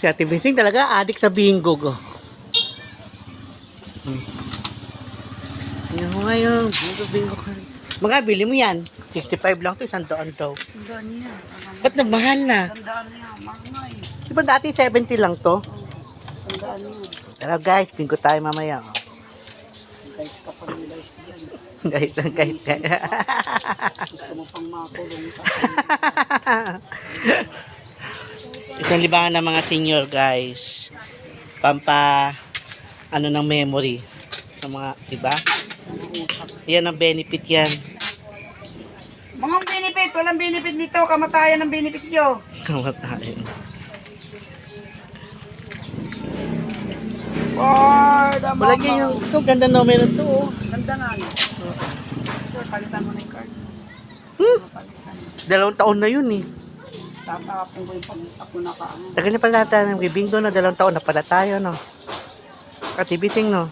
Si Ate Bising talaga adik sa bingo ko. Hmm. Yan mo ngayon, bingo, bingo ka. Mga bili mo yan. 65 lang to, isang daan daw. Tandaan niya. Ba't na mahal na? Tandaan niya. Mahal Di ba dati 70 lang to? Tandaan niya. Pero guys, bingo tayo mamaya. oh. Guys, kapag guys dyan. guys, guys, guys. Gusto mo pang makulong ka. Isang libangan ng mga senior guys. Pampa ano ng memory ng mga, di ba? Yan ang benefit yan. Mga benefit. Walang benefit dito. Kamatayan ng benefit nyo. Kamatayin. For the Wala kayo yung, ito ganda no meron to oh. Ganda nga yun. Sir, palitan mo na yung card. Hmm, dalawang taon na yun eh. Tatapon ko yung pag ako nakaano. Tagal na pala tayo ng bingo na dalawang taon na pala tayo no. Katibising no.